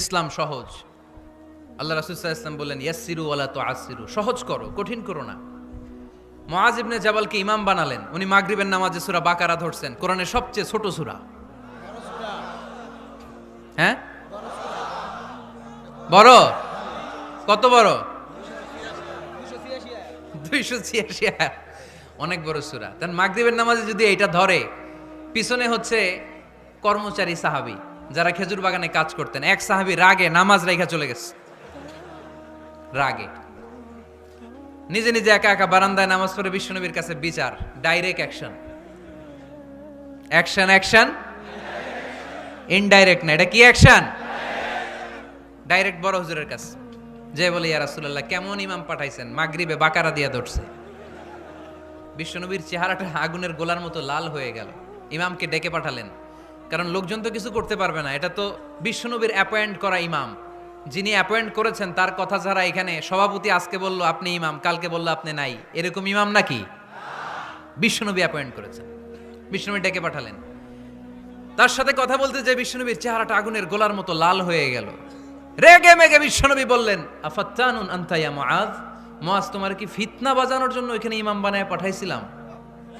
ইসলাম সহজ। আল্লাহ রাসুল্লাহ ইসলাম বললেন ইয়াসিরু ওয়ালা তো আসিরু সহজ করো, কঠিন করো না। মুআজ ইবনে জাবালকে ইমাম বানালেন। উনি মাগরিবের নামাজে সুরা বাকারা ধরছেন। কোরআনের সবচেয়ে ছোট সূরা। হ্যাঁ? বড়? কত বড়? দুইশো ছিয়াশি। অনেক বড় সুরা। তার মাগরিবের নামাজে যদি এইটা ধরে, পিছনে হচ্ছে কর্মচারী সাহাবী। যারা খেজুর বাগানে কাজ করতেন। এক সাহাবী রাগে নামাজ রেখা চলে গেছে। রাগে। নিজে নিজে একা একা বারান্দায় নামাজ পড়ে বিশ্বনবীর কাছে বিচার direct action action action indirect না, এটা কি অ্যাকশন ডাইরেক্ট বড় হুজুরের কাছে। যে বলে, ইয়া রাসূলুল্লাহ, কেমন ইমাম পাঠাইছেন? মাগরিবে বাকারা দিয়া ধরছে। বিশ্বনবীর চেহারাটা আগুনের গোলার মতো লাল হয়ে গেল। ইমামকে ডেকে পাঠালেন। কারণ লোকজন তো কিছু করতে পারবে না। এটা তো বিশ্বনবীর অ্যাপয়েন্ট করা ইমাম। যিনি অ্যাপয়েন্ট করেছেন, তার কথা ছাড়া এখানে, সভাপতি আজকে বলল, আপনি ইমাম, কালকে বলল, আপনি নাই। এরকম ইমাম নাকি? বিশ্বনবী অ্যাপয়েন্ট করেছেন। বিশ্বনবী ডেকে পাঠালেন। তার সাথে কথা বলতে যে বিশ্বনবীর চেহারাটা আগুনের গোলার মতো লাল হয়ে গেল। রেগে মেগে বিশ্বনবী বললেন, আফাত্তানুন আন্তাইয়া মুআজ? মুআজ, তোমার কি ফিতনা বাজানোর জন্য এখানে ইমাম বানায় পাঠাইছিলাম?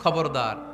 খবরদার।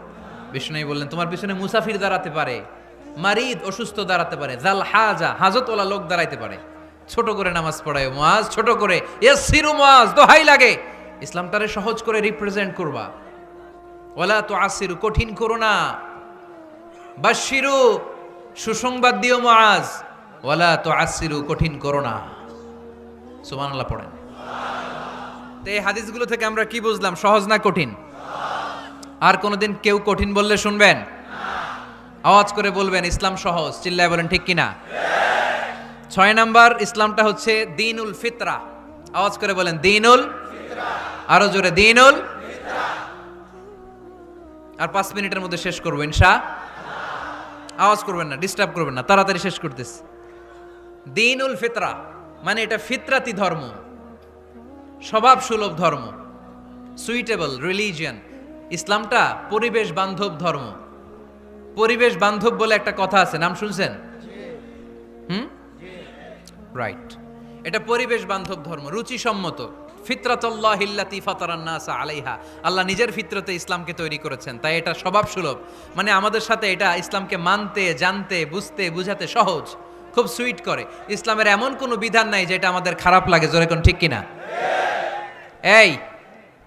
বিষ্ণু বললেন, তোমার পিছনে মুসাফির দাঁড়াতে পারে, মারিদ অসুস্থ দাঁড়াতে পারে জাল হাজা হাজতওয়ালা লোক দাঁড়াইতে পারে। ছোট করে নামাজ পড়ায় মোয়াজ, ছোট করে ইয়াসিরু মোয়াজ, দোহাই লাগে। ইসলাম তারে সহজ করে রিপ্রেজেন্ট করবা। ওলা তো আসিরু কঠিন করো না। বাশিরু সুসংবাদ দিও মোয়াজ। ওয়ালা তো আসিরু কঠিন করো না। সুবহানাল্লাহ পড়েন। তো এই হাদিসগুলো থেকে আমরা কি বুঝলাম? সহজ না কঠিন? আর কোনোদিন কেউ কঠিন বললে শুনবেন? আওয়াজ করে বলবেন, ইসলাম সহজ। চিল্লায় বলেন, ঠিক কিনা? ছয় নাম্বার, ইসলামটা হচ্ছে দিনুল ফিতরা। আওয়াজ করে বলেন, দিনুল আরও জোরে, দিনুল আর পাঁচ মিনিটের মধ্যে শেষ করব, ইনশা। আওয়াজ করবেন না, ডিস্টার্ব করবেন না, তাড়াতাড়ি শেষ করতেছি। দিনুল ফিতরা মানে এটা ফিতরাতি ধর্ম। স্বভাব সুলভ ধর্ম। Suitable, religion. ইসলামটা পরিবেশ বান্ধব ধর্ম। পরিবেশ বান্ধব বলে একটা কথা আছে, নাম শুনছেন? হুম? রাইট এটা পরিবেশ বান্ধব ধর্ম, রুচিসম্মত। ফিতরাতাল্লাহ হিল্লাতি ফাতারান্নাসা আলাইহা। আল্লাহ নিজের ফিতরতে ইসলামকে তৈরি করেছেন, তাই এটা স্বভাব সুলভ। মানে আমাদের সাথে এটা ইসলামকে মানতে, জানতে, বুঝতে, বুঝাতে সহজ, খুব সুইট করে। ইসলামের এমন কোনো বিধান নাই যেটা আমাদের খারাপ লাগে, জোরে কোন ঠিক কিনা? এই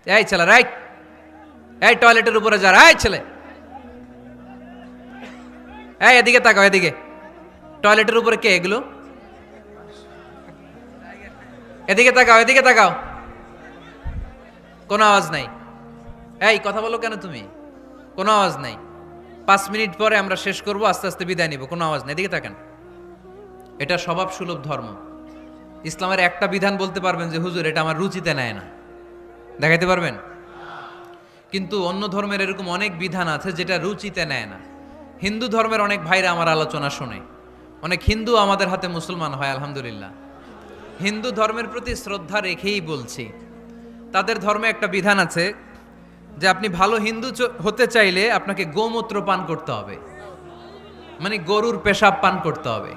এই ছেলে রাইট। এই টয়লেটের উপরে যা, এই ছেলে। এই এদিকে তাকাও, এদিকে। টয়লেটের উপরে কে এগুলো? এদিকে তাকাও এদিকে তাকাও। কোনো আওয়াজ নাই। এই, কথা বলো কেন তুমি? কোনো আওয়াজ নাই। পাঁচ মিনিট পরে আমরা শেষ করব, আস্তে আস্তে বিদায় নিব, কোনো আওয়াজ নেই। এদিকে তাকান। এটা স্বভাব সুলভ ধর্ম। ইসলামের একটা বিধান বলতে পারবেন যে, হুজুর, এটা আমার রুচিতে নেয় না। দেখাইতে পারবেন? কিন্তু অন্য ধর্মের এরকম অনেক বিধান আছে যেটা রুচিতে নেয় না। হিন্দু ধর্মের অনেক ভাইরা আমার আলোচনা শোনে। অনেক হিন্দু আমাদের হাতে মুসলমান হয়, আলহামদুলিল্লাহ। হিন্দু ধর্মের প্রতি শ্রদ্ধা রেখেই বলছি। তাদের ধর্মে একটা বিধান আছে যে আপনি ভালো হিন্দু হতে চাইলে আপনাকে গোমূত্র পান করতে হবে। মানে গরুর পেশাব পান করতে হবে।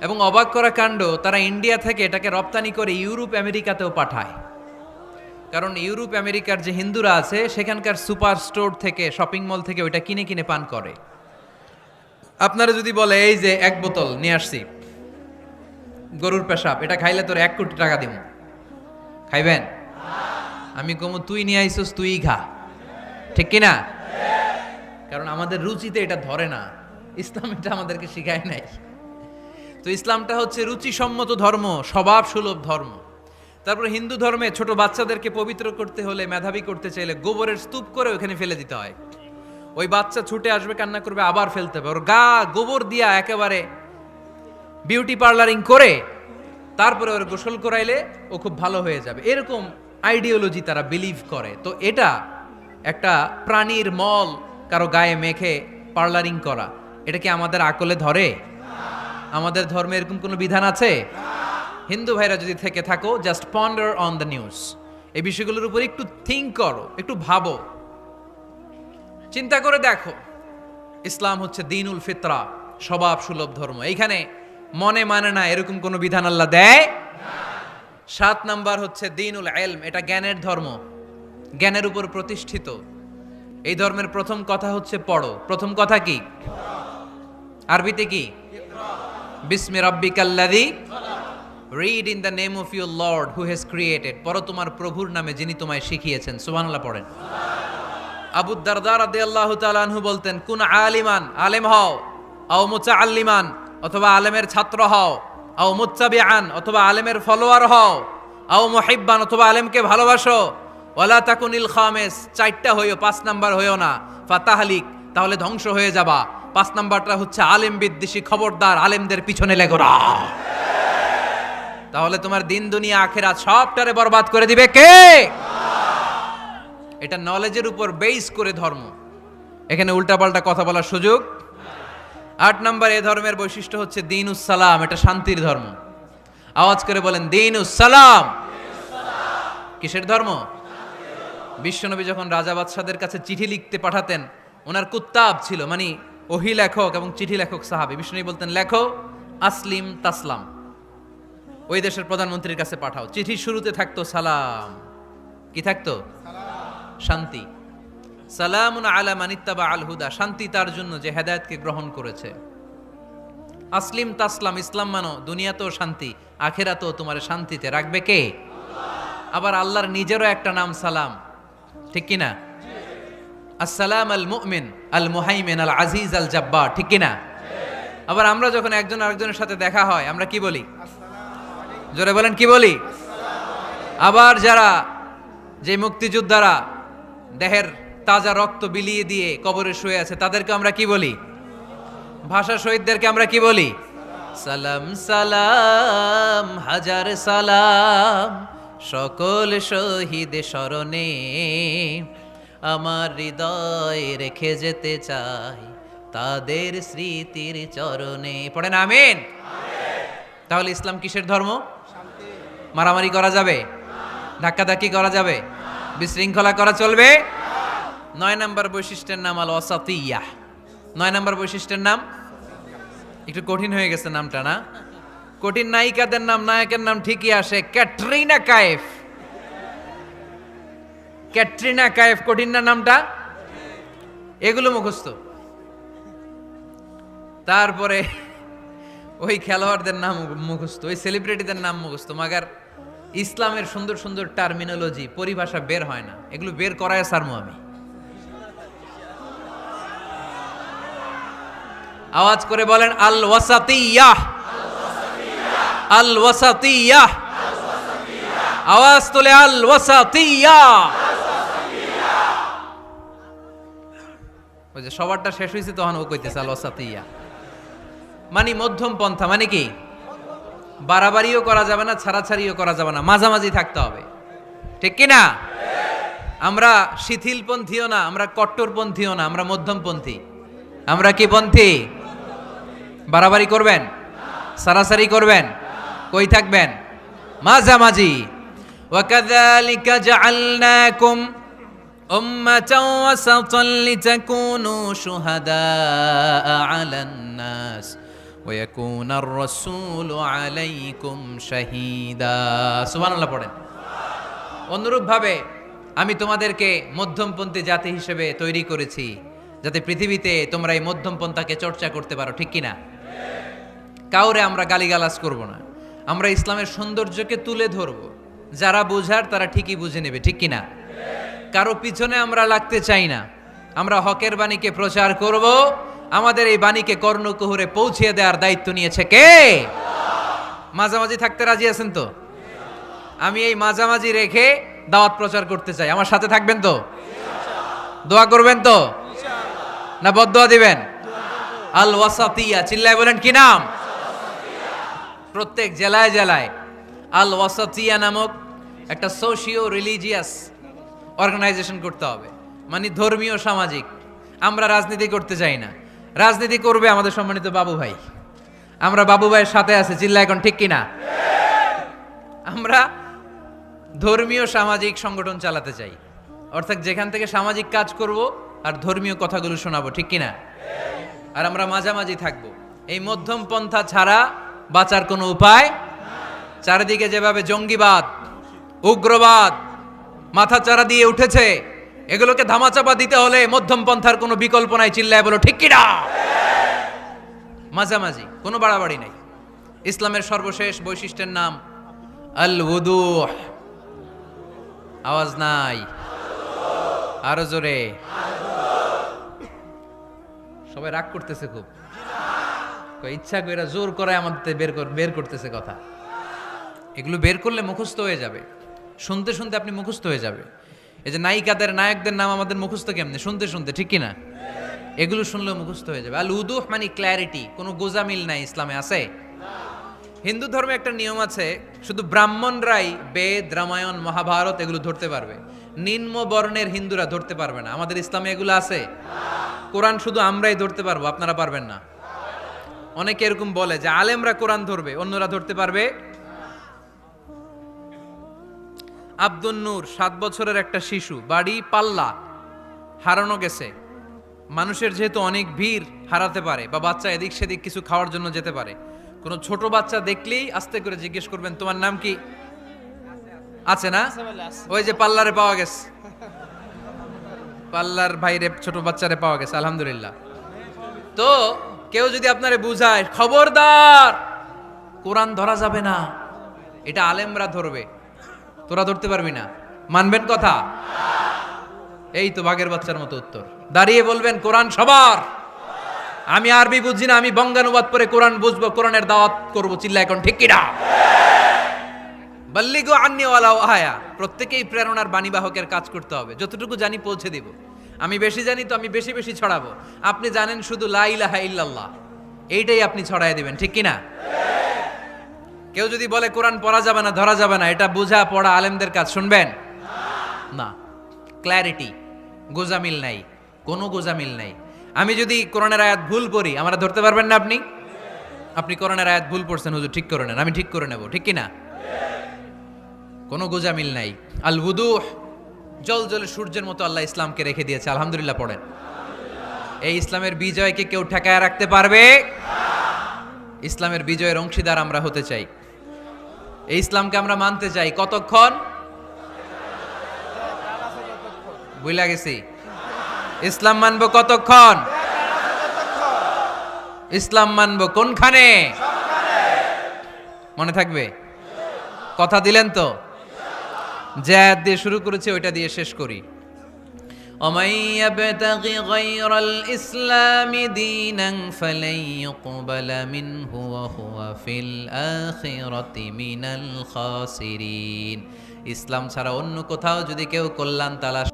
এবং অবাক করা কাণ্ড, তারা ইন্ডিয়া থেকে এটাকে রপ্তানি করে ইউরোপ, আমেরিকাতেও পাঠায়। কারণ ইউরোপ, আমেরিকার যে হিন্দুরা আছে, সেখানকার সুপার স্টোর থেকে, শপিং মল থেকে ওইটা কিনে কিনে পান করে। আপনারা যদি বলে, এই যে এক বোতল, নিয়ে আসছি। গরুর পেশাব, এটা খাইলে তোর এক কোটি টাকা দিব খাইবেন? আমি কমু, তুই নিয়ে আইসস, তুই খা ঠিক কিনা? কারণ আমাদের রুচিতে এটা ধরে না। ইসলাম এটা আমাদেরকে শিখায় নাই। তো ইসলামটা হচ্ছে রুচিসম্মত ধর্ম স্বভাব সুলভ ধর্ম। তারপরে হিন্দু ধর্মে ছোট বাচ্চাদেরকে পবিত্র করতে হলে মেধাবী করতে চাইলে গোবরের স্তূপ করে ওখানে ফেলে দিতে হয়। ওই বাচ্চা ছুটে আসবে, কান্না করবে, আবার ফেলতে হবে। ওর গা গোবর দিয়া একেবারে বিউটি পার্লারিং করে তারপরে ওর গোসল করাইলে ও খুব ভালো হয়ে যাবে। এরকম আইডিওলজি তারা বিলিভ করে। তো এটা একটা প্রাণীর মল কারও গায়ে মেখে পার্লারিং করা। এটা কি আমাদের আকলে ধরে? আমাদের ধর্মে এরকম কোনো বিধান আছে? হিন্দু ভাইরা যদি থেকে থাকো just ponder on the news এই বিষয়গুলোর উপর একটু থিঙ্ক করো একটু ভাবো। চিন্তা করে দেখো ইসলাম হচ্ছে দিনুল ফিতরা স্বভাব সুলভ ধর্ম। এইখানে মনে মানে না এরকম কোনো বিধান আল্লাহ দেয়? সাত নাম্বার হচ্ছে দিনুল এলম এটা জ্ঞানের ধর্ম জ্ঞানের উপর প্রতিষ্ঠিত। এই ধর্মের প্রথম কথা হচ্ছে পড়ো। প্রথম কথা কি? আরবিতে কি? বিসমি রাব্বিকাল্লাযী read in the name of your lord who has created পড়ো তোমার প্রভুর নামে যিনি তোমায় শিখিয়েছেন। সুবহানাল্লাহ পড়েন। আবু দারদার রাদিয়াল্লাহু তাআলা আনহু বলতেন, কুন আলিমান, আলেম হও, আও মুতাআল্লিমান, অথবা আলেমের ছাত্র হও, আও মুত্তাবিআন, অথবা আলেমের ফলোয়ার হও, আও মুহিব্বান, অথবা আলেমকে ভালোবাসো। ওয়ালা তাকুনিল খামেস, চারটা হইও, পাঁচ নাম্বার হইও না। ফাতাহালিক, তাহলে ধ্বংস হয়ে যাবা। পাঁচ নাম্বারটা হচ্ছে আলেম বিদ্বেষী খবরদার, আলেমদের পিছনে লেগোরা তাহলে তোমার দিন, দুনিয়া, আখেরাত সবটারে বরবাদ করে দিবে কে? এটা নলেজের উপর বেস করে ধর্ম। এখানে উল্টাপাল্টা কথা বলার সুযোগ? আট নম্বর, এ ধর্মের বৈশিষ্ট্য হচ্ছে দিন সালাম এটা শান্তির ধর্ম। আওয়াজ করে বলেন দিন সালাম কিসের ধর্ম? বিশ্বনবী যখন রাজা বাদশাদের কাছে চিঠি লিখতে পাঠাতেন, ওনার কুত্তাব ছিল মানে ওহি লেখক এবং চিঠি লেখক সাহাবি। বিষ্ণু বলতেন, লেখো, আসলিম, তাসলাম। ওই দেশের প্রধানমন্ত্রীর কাছে পাঠাও। চিঠির শুরুতে থাকতো, সালাম। কি থাকতো? শান্তি। সালামুন আলা মানিত্তাবা আল হুদা। শান্তি তার জন্য যে হেদায়েতকে গ্রহণ করেছে। আসলিম তাসলাম, ইসলাম মানো, দুনিয়াতেও শান্তি, আখেরাতেও তোমার শান্তিতে রাখবে কে? আবার আল্লাহর নিজেরও একটা নাম সালাম। ঠিক কি না? আসসালাম আল মুমিন, আল মুহাইমিন, আল আজিজ, আল জাব্বার। ঠিক কি না? আবার আমরা যখন একজন আরেকজনের সাথে দেখা হয়, আমরা কি বলি? জোরে বলেন, কি বলি? আবার যারা যে মুক্তিযোদ্ধারা দেহের তাজা রক্ত বিলিয়ে দিয়ে কবরে শুয়ে আছে, তাদেরকে আমরা কি বলি? ভাষা শহীদদেরকে আমরা কি বলি? সালাম সালাম, হাজার সালাম, সকল শহীদ স্মরণে আমার হৃদয় রেখে যেতে চাই তাদের স্মৃতির চরণে। পড়েন, আমিন। তাহলে ইসলাম কিসের ধর্ম? মারামারি করা যাবে? ধাক্কাধাক্কি করা যাবে? বিশৃঙ্খলা করা চলবে? নয় নম্বর বৈশিষ্ট্যের নাম আল অসাতিয়া নয় নম্বর বৈশিষ্ট্যের নাম? একটু কঠিন হয়ে গেছে নামটা, না? কঠিন নায়িকাদের নাম, নায়কের নাম ঠিকই আসে ক্যাটরিনা কায়েফ। ক্যাটরিনা কায়েফ, কঠিন না নামটা? এগুলো মুখস্থ। তারপরে ওই খেলোয়াড়দের নাম মুখস্থ, ওই সেলিব্রিটিদের নাম মুখস্থ, মাগার ইসলামের সুন্দর সুন্দর টার্মিনোলজি পরিভাষা বের হয় না। এগুলো বের করায় সারমু আমি। আওয়াজ করে বলেন আল ওয়াসাতিয়াহ আল ওয়াসাতিয়াহ আওয়াজ তোলে আল ওয়াসাতিয়া ওই যে সবারটা শেষ হয়েছে তখন ও কইতেছে আল ওয়াসাতিয়া মানে মধ্যম পন্থা মানে কি বাড়াবাড়িও করা যাবে না ছাড়াছাড়িও করা যাবে না মাঝামাঝি থাকতে হবে ঠিক কি না আমরা শিথিলপন্থীও না আমরা কট্টরপন্থীও না আমরা মধ্যমপন্থী আমরা কি পন্থী বাড়াবাড়ি করবেন সারাসারি করবেন কই থাকবেন মাঝামাঝি وكذلك جعلناكم أمة وسطا لتكونوا شهداء على الناس ويكون الرسول عليكم شهيدا سبحان الله পড়েন অনুরূপভাবে আমি তোমাদেরকে মধ্যমপন্থী জাতি হিসেবে তৈরি করেছি যাতে পৃথিবীতে তোমরা এই মধ্যমপন্থাকে চর্চা করতে পারো ঠিক কিনা কাউরে আমরা গালিগালাজ করব না আমরা ইসলামের সৌন্দর্যকে তুলে ধরব যারা বোঝার তারা ঠিকই বুঝে নেবে ঠিক কিনা কারো পিছনে আমরা লাগতে চাই না আমরা হকের বাণীকে প্রচার করব আমাদের এই বাণীকে কর্ণকুহরে পৌঁছিয়ে দেওয়ার দায়িত্ব নিয়েছে কে? মাঝামাঝি থাকতে রাজি আছেন তো? আমি এই মাঝামাঝি রেখে দাওয়াত প্রচার করতে চাই। আমার সাথে থাকবেন তো? দোয়া করবেন তো? না বদোয়া দিবেন? আল ওয়াসাতিয়া। চিল্লায় বলেন, কি নাম? প্রত্যেক জেলায় জেলায় আল ওয়াসাতিয়া নামক একটা সোশিও রিলিজিয়াস অর্গানাইজেশন করতে হবে। মানে ধর্মীয়, সামাজিক। আমরা রাজনীতি করতে চাই না। রাজনীতি করবে আমাদের সম্মানিত বাবু ভাই। আমরা বাবু ভাইয়ের সাথে আছে, চিল্লা এখন, ঠিক কিনা? আমরা ধর্মীয় সামাজিক সংগঠন চালাতে চাই। অর্থাৎ যেখান থেকে সামাজিক কাজ করব আর ধর্মীয় কথাগুলো শোনাবো, ঠিক কিনা? আর আমরা মাঝামাঝি থাকব। এই মধ্যম পন্থা ছাড়া বাঁচার কোনো উপায় চারিদিকে যেভাবে জঙ্গিবাদ, উগ্রবাদ মাথা চারা দিয়ে উঠেছে এগুলোকে ধামাচাপা দিতে হলে মধ্যম পন্থার কোনো বিকল্প নাই, চিল্লায় বলো, ঠিক কিনা? মাঝামাঝি, কোনো বাড়াবাড়ি নাই। ইসলামের সর্বশেষ বৈশিষ্ট্যের নাম আল উদুহ আওয়াজ নাই। আরও জোরে। সবাই রাগ করতেছে খুব। ইচ্ছা করে জোর করে আমাদের বের বের করতেছে কথা। এগুলো বের করলে মুখস্থ হয়ে যাবে। শুনতে শুনতে আপনি মুখস্থ হয়ে যাবে। এই যে নায়িকাদের, নায়কদের নাম আমাদের মুখস্থ কেমনে? শুনতে শুনতে, ঠিক কিনা? এগুলো শুনলেও মুখস্থ হয়ে যাবে। আল উদুহ মানে ক্ল্যারিটি, কোনো গোজামিল নাই ইসলামে, আছে? হিন্দু ধর্মে একটা নিয়ম আছে, শুধু ব্রাহ্মণরাই বেদ, রামায়ণ, মহাভারত এগুলো ধরতে পারবে। নিম্ন বর্ণের হিন্দুরা ধরতে পারবে না। আমাদের ইসলামে এগুলো আছে। কোরআন শুধু আমরাই ধরতে পারব, আপনারা পারবেন না। অনেকে এরকম বলে যে, আলেমরা কোরআন ধরবে, অন্যরা ধরতে পারবে আব্দুল নূর সাত বছরের একটা শিশু বাড়ি পাল্লা হারানো গেছে। মানুষের যেহেতু অনেক ভিড় হারাতে পারে বা বাচ্চা এদিক সেদিক কিছু খাওয়ার জন্য যেতে পারে কোনো ছোট বাচ্চা দেখলেই আস্তে করে জিজ্ঞেস করবেন তোমার নাম কি? আছে না? ওই যে পাল্লারে পাওয়া গেছে। পাল্লার ভাইরে ছোট বাচ্চারে পাওয়া গেছে আলহামদুলিল্লাহ। তো কেউ যদি আপনারে বুঝায় খবরদার কোরআন ধরা যাবে না। এটা আলেমরা ধরবে। তোরা ধরতে পারবি না। মানবেন কথা? এই তো বাঘের বাচ্চার মতো উত্তর। দাঁড়িয়ে বলবেন, কোরআন সবার। আমি আরবি বুঝি না, আমি বঙ্গানুবাদ পরে কোরআন বুঝব, কোরআনের দাওয়াত করব চিল্লা এখন ঠিক কিনা? বাল্লিগো আন্নিওয়ালা আয়া প্রত্যেকেই প্রেরণার বাণীবাহকের কাজ করতে হবে। যতটুকু জানি পৌঁছে দিব। আমি বেশি জানি তো আমি বেশি বেশি ছড়াবো। আপনি জানেন শুধু লা ইলাহা ইল্লাল্লাহ। এইটাই আপনি ছড়াই দিবেন, ঠিক কিনা? কেউ যদি বলে কোরআন পড়া যাবে না, ধরা যাবে না, এটা বোঝা পড়া আলেমদের কাজ, শুনবেন? না ক্ল্যারিটি গোজামিল নাই, কোনো গোজামিল নাই। আমি যদি কোরআনের আয়াত ভুল পড়ি, আমরা ধরতে পারবেন না আপনি? আপনি কোরআনের আয়াত ভুল পড়ছেন, হুজুর, ঠিক করে নেন, আমি ঠিক করে নেব, ঠিক কিনা কোনো গোজামিল নাই। আল উদুহ জল জলে সূর্যের মতো আল্লাহ ইসলামকে রেখে দিয়েছে, আলহামদুলিল্লাহ পড়েন। এই ইসলামের বিজয়কে কেউ ঠেকায় রাখতে পারবে? ইসলামের বিজয়ের অংশীদার আমরা হতে চাই। এই ইসলামকে আমরা মানতে চাই। কতক্ষণ? বুঝলা গেছি। ইসলাম মানবো কতক্ষণ? ইসলাম মানবো কোনখানে? মনে থাকবে? কথা দিলেন তো? যে দিয়ে শুরু করেছে, ওইটা দিয়ে শেষ করি। ومن يبتغ غير الإسلام دينا فلن يقبل منه وهو في الآخرة من الخاسرين ইসলাম ছাড়া অন্য কোথাও যদি কেউ কল্যাণ তালাশ